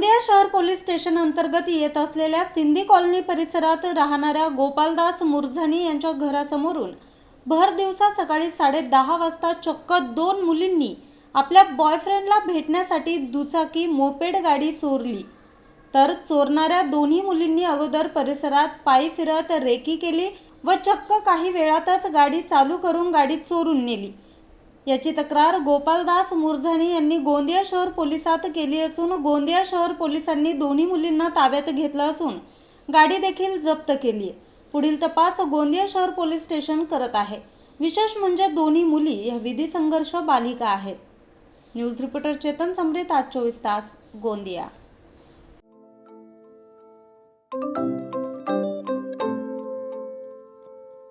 Police station अंतर्गत येत असलेल्या सिंधी कॉलनी परिसरात राहणाऱ्या गोपालदास मुरझानी यांच्या घरासमोरून भर दिवसा सकाळी साडे दहा वाजता चक्क दोन मुलींनी आपल्या बॉयफ्रेंडला भेटण्यासाठी दुचाकी मोपेड गाडी चोरली. तर चोरणाऱ्या दोन्ही मुलींनी अगोदर परिसरात पायी फिरत रेकी केली व चक्क काही वेळातच गाडी चालू करून गाडी चोरून नेली. याची तक्रार गोपालदास मुरझानी यांनी गोंदिया शहर पोलिसात केली असून गोंदिया शहर पोलिसांनी दोन्ही मुलींना ताब्यात घेतलं असून गाडी देखील जप्त केली पुढील तपास गोंदिया शहर पोलीस स्टेशन करत आहे. विशेष म्हणजे दोन्ही मुली या विधी संघर्ष बालिका आहेत. न्यूज रिपोर्टर चेतन समृत आज चोवीस तास गोंदिया.